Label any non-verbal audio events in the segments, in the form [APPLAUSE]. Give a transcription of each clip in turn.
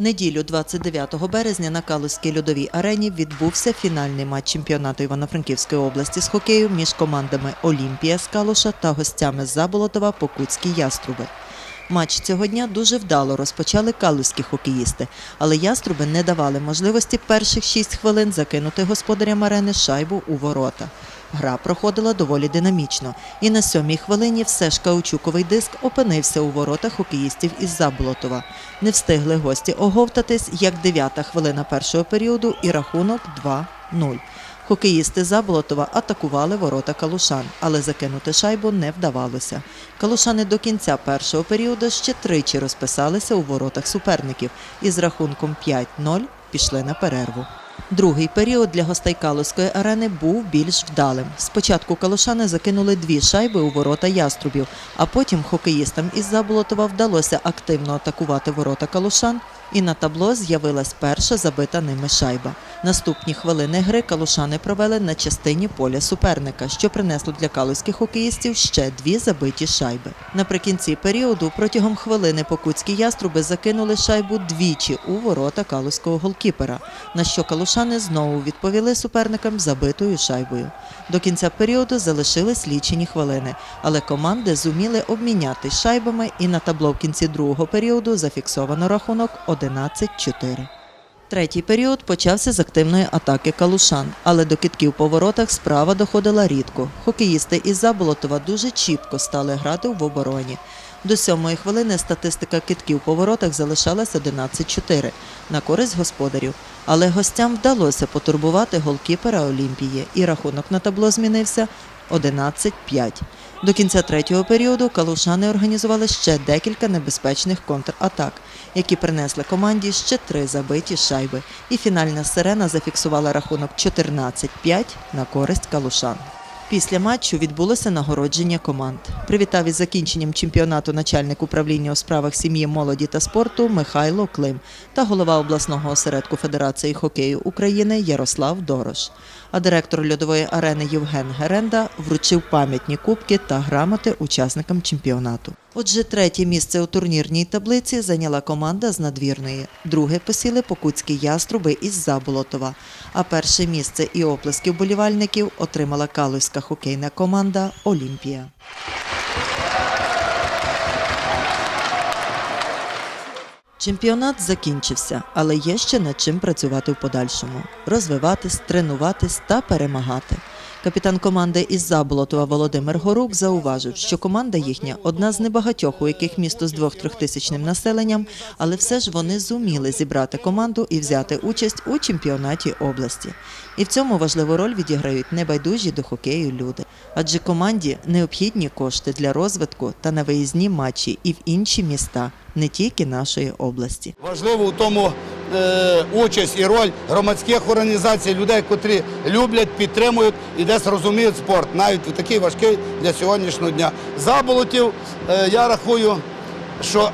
Неділю 29 березня на Калузькій льодовій арені відбувся фінальний матч чемпіонату Івано-Франківської області з хокею між командами Олімпія з Калуша та гостями Заболотова Покутські Яструби. Матч цього дня дуже вдало розпочали калузькі хокеїсти, але яструби не давали можливості перших шість хвилин закинути господарям арени шайбу у ворота. Гра проходила доволі динамічно, і на сьомій хвилині все ж каучуковий диск опинився у воротах хокеїстів із Заболотова. Не встигли гості оговтатись, як дев'ята хвилина першого періоду і рахунок 2-0. Хокеїсти Заболотова атакували ворота Калушан, але закинути шайбу не вдавалося. Калушани до кінця першого періоду ще тричі розписалися у воротах суперників і з рахунком 5-0 пішли на перерву. Другий період для гостей Калуської арени був більш вдалим. Спочатку калушани закинули дві шайби у ворота яструбів, а потім хокеїстам із Заболотова вдалося активно атакувати ворота калушан, і на табло з'явилась перша забита ними шайба. Наступні хвилини гри калушани провели на частині поля суперника, що принесло для калузьких хокеїстів ще дві забиті шайби. Наприкінці періоду протягом хвилини покутські яструби закинули шайбу двічі у ворота калузького голкіпера, на що калушани знову відповіли суперникам забитою шайбою. До кінця періоду залишились лічені хвилини, але команди зуміли обмінятись шайбами, і на табло в кінці другого періоду зафіксовано рахунок 11-4. Третій період почався з активної атаки калушан, але до китків по воротах справа доходила рідко. Хокеїсти із Заболотова дуже чіпко стали грати в обороні. До сьомої хвилини статистика китків по воротах залишалась 11-4 на користь господарів. Але гостям вдалося потурбувати голкіпера Олімпії, і рахунок на табло змінився 11-5. До кінця третього періоду калушани організували ще декілька небезпечних контратак, які принесли команді ще три забиті шайби. І фінальна сирена зафіксувала рахунок 14-5 на користь калушан. Після матчу відбулося нагородження команд. Привітав із закінченням чемпіонату начальник управління у справах сім'ї, молоді та спорту Михайло Клим та голова обласного осередку Федерації хокею України Ярослав Дорош. А директор льодової арени Євген Геренда вручив пам'ятні кубки та грамоти учасникам чемпіонату. Отже, третє місце у турнірній таблиці зайняла команда з надвірної. Друге посіли покутські яструби із Заболотова. А перше місце і оплески вболівальників отримала калузька хокейна команда Олімпія. Чемпіонат закінчився, але є ще над чим працювати в подальшому: розвиватись, тренуватись та перемагати. Капітан команди із Заболотова Володимир Горук зауважив, що команда їхня одна з небагатьох, у яких місто з двох-трьохтисячним населенням, але все ж вони зуміли зібрати команду і взяти участь у чемпіонаті області. І в цьому важливу роль відіграють небайдужі до хокею люди. Адже команді необхідні кошти для розвитку та на виїзні матчі і в інші міста, не тільки нашої області. Важливо у тому участь і роль громадських організацій, людей, котрі люблять, підтримують і десь розуміють спорт, навіть у такий важкий для сьогоднішнього дня. Заболотів е, я рахую, що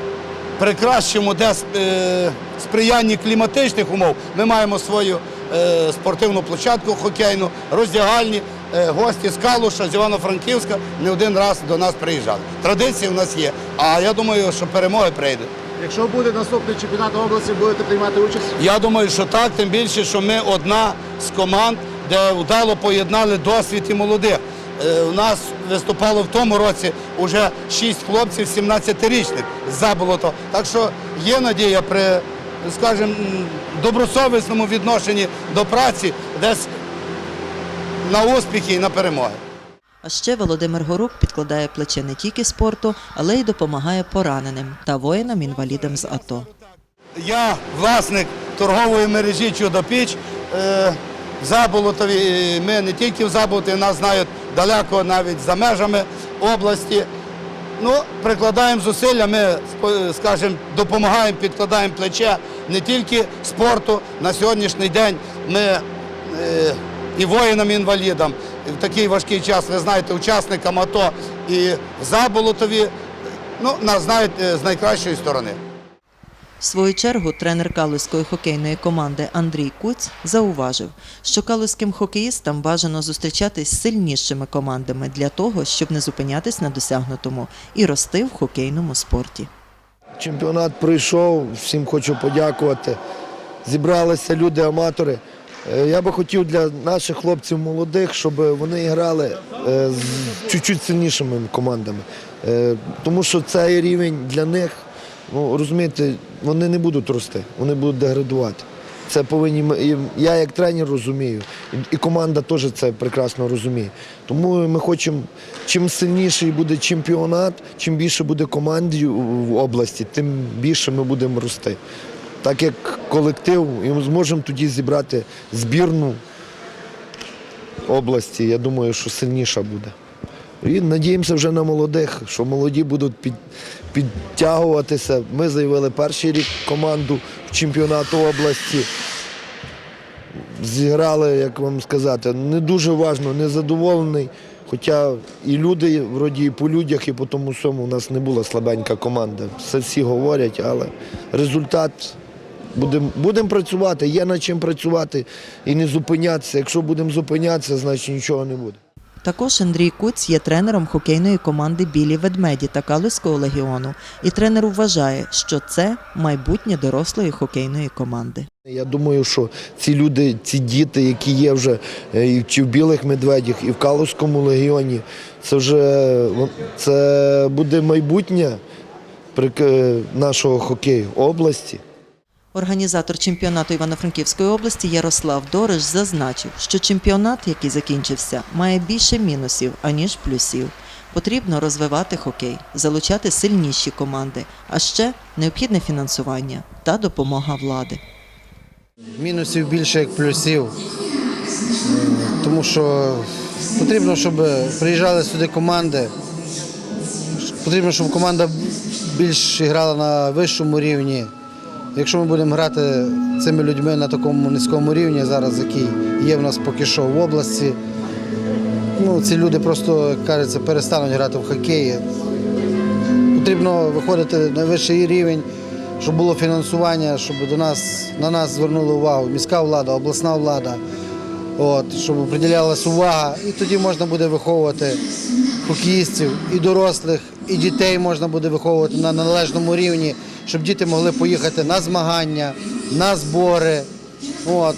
[CLEARS THROAT] при кращому десь е, сприянні кліматичних умов ми маємо свою е, спортивну площадку хокейну, роздягальні. Е, Гості з Калуша, з Івано-Франківська не один раз до нас приїжджали. Традиції в нас є. А я думаю, що перемоги прийдуть. Якщо буде наступний чемпіонат області, будете приймати участь? Я думаю, що так, тим більше, що ми одна з команд, де вдало поєднали досвід і молодих. Е, У нас виступало в тому році вже 6 хлопців 17-річних з заболото. Так що є надія при, скажімо, добросовісному відношенні до праці, десь на успіхи і на перемоги. А ще Володимир Горук підкладає плече не тільки спорту, але й допомагає пораненим та воїнам-інвалідам з АТО. Я власник торгової мережі Чудопіч. Е, В Заболотові ми не тільки в Заболотові, нас знають далеко навіть за межами області. Ну, прикладаємо зусилля, ми, скажімо, допомагаємо, підкладаємо плече не тільки спорту. На сьогоднішній день ми е, і воїнам-інвалідам в такий важкий час, ви знаєте, учасникам АТО і в Заболотові, ну, нас знають е, з найкращої сторони. В свою чергу тренер калузької хокейної команди Андрій Куць зауважив, що калузьким хокеїстам бажано зустрічатись з сильнішими командами для того, щоб не зупинятись на досягнутому і рости в хокейному спорті. Чемпіонат пройшов, всім хочу подякувати. Зібралися люди-аматори. Е, Я би хотів для наших хлопців молодих, щоб вони грали е, з чуть-чуть сильнішими командами. Е, Тому що цей рівень для них, ну розумієте, вони не будуть рости, вони будуть деградувати. Це повинні я як тренер розумію, і команда теж це прекрасно розуміє. Тому ми хочемо, чим сильніший буде чемпіонат, чим більше буде команд в області, тим більше ми будемо рости. Так як колектив, і ми зможемо тоді зібрати збірну області. Я думаю, що сильніша буде. І надіємося вже на молодих, що молоді будуть під, підтягуватися. Ми заявили перший рік команду в чемпіонату області. Зіграли, як вам сказати, не дуже важно, не задоволений. Хоча і люди, вроді і по людях, і по тому всьому у нас не була слабенька команда. Це всі говорять, але результат будемо будем працювати, є над чим працювати і не зупинятися. Якщо будемо зупинятися, значить нічого не буде. Також Андрій Куць є тренером хокейної команди Білі ведмеді та Калузького легіону. І тренер вважає, що це майбутнє дорослої хокейної команди. Я думаю, що ці люди, ці діти, які є вже е, чи в білих медведях, і в Калузькому легіоні, це вже це буде майбутнє прик- нашого хокею області. Організатор чемпіонату Івано-Франківської області Ярослав Дориш зазначив, що чемпіонат, який закінчився, має більше мінусів, аніж плюсів. Потрібно розвивати хокей, залучати сильніші команди, а ще необхідне фінансування та допомога влади. Мінусів більше як плюсів. Е, Тому що потрібно, щоб приїжджали сюди команди. Потрібно, щоб команда більш грала на вищому рівні. Якщо ми будемо грати цими людьми на такому низькому рівні, зараз який є в нас поки що в області, ну, ці люди просто, як кажеться, перестануть грати в хокей. Потрібно виходити на вищий рівень, щоб було фінансування, щоб до нас, на нас звернули увагу міська влада, обласна влада, от, щоб приділялася увага. І тоді можна буде виховувати хокеїстів і дорослих, і дітей можна буде виховувати на належному рівні, щоб діти могли поїхати на змагання, на збори. От,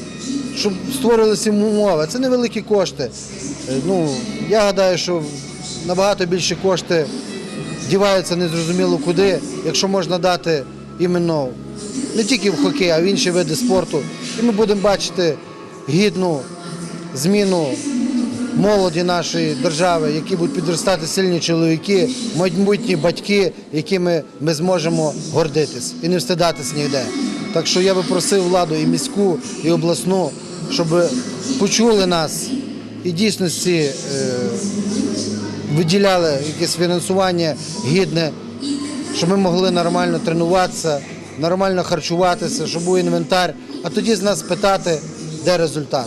щоб створилися умови. Це невеликі кошти. Е, Ну, я гадаю, що набагато більші кошти діваються незрозуміло куди, якщо можна дати іменно не тільки в хокей, а в інші види спорту. І ми будемо бачити гідну зміну молоді нашої держави, які будуть підростати сильні чоловіки, майбутні батьки, якими ми зможемо гордитись і не встидатись ніде. Так що я би просив владу і міську, і обласну, щоб почули нас і дійсності е, виділяли якесь фінансування гідне, щоб ми могли нормально тренуватися, нормально харчуватися, щоб був інвентар, а тоді з нас питати, де результат.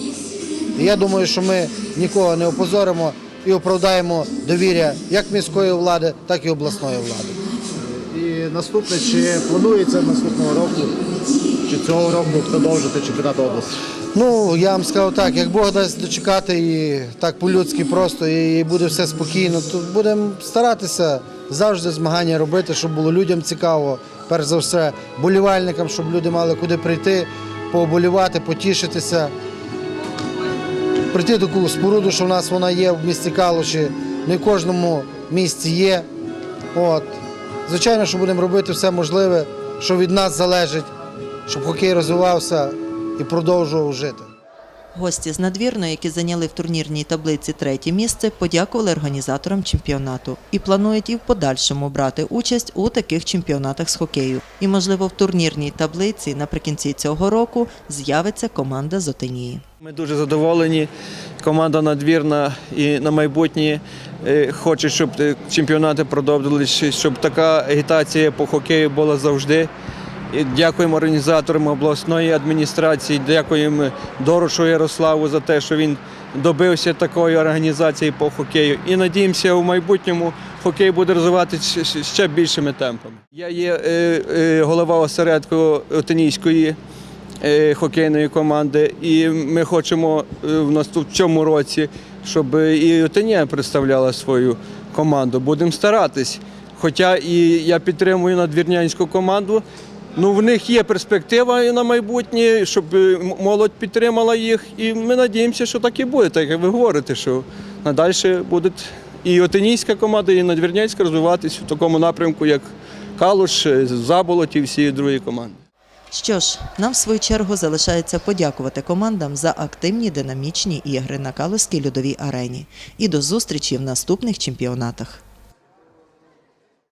І я думаю, що ми нікого не опозоримо і оправдаємо довір'я як міської влади, так і обласної влади. І наступне, чи планується наступного року, чи цього року продовжити чемпіонат області? Ну, я вам сказав так, як Бог дасть дочекати і так по-людськи просто, і буде все спокійно, то будемо старатися завжди змагання робити, щоб було людям цікаво, перш за все, болівальникам, щоб люди мали куди прийти, пооболівати, потішитися. Прийти таку споруду, що в нас вона є в місті Калуші, не в кожному місті є. От. Звичайно, що будемо робити все можливе, що від нас залежить, щоб хокей розвивався і продовжував жити. Гості з надвірної, які зайняли в турнірній таблиці третє місце, подякували організаторам чемпіонату і планують і в подальшому брати участь у таких чемпіонатах з хокею. І, можливо, в турнірній таблиці наприкінці цього року з'явиться команда з Отинії. Ми дуже задоволені. Команда надвірна і на майбутнє е, хоче, щоб е, чемпіонати продовжувалися, щоб така агітація по хокею була завжди. І дякуємо організаторам обласної адміністрації, дякуємо Дорошу Ярославу за те, що він добився такої організації по хокею. І надіємося, у майбутньому хокей буде розвиватися ще- більшими темпами. Я є е, голова осередку Отинійської хокейної команди. І ми хочемо е, в наступ цьому році, щоб і Отинія представляла свою команду. Будемо старатись. Хоча і я підтримую надвірнянську команду. Ну, в них є перспектива і на майбутнє, щоб е, молодь підтримала їх. І ми надіємося, що так і буде, так як ви говорите, що надалі буде і Отинійська команда, і надвірнянська розвиватися в такому напрямку, як Калуш, е, Заболот і всі другі команди. Що ж, нам в свою чергу залишається подякувати командам за активні динамічні ігри на Калузькій льодовій арені. І до зустрічі в наступних чемпіонатах.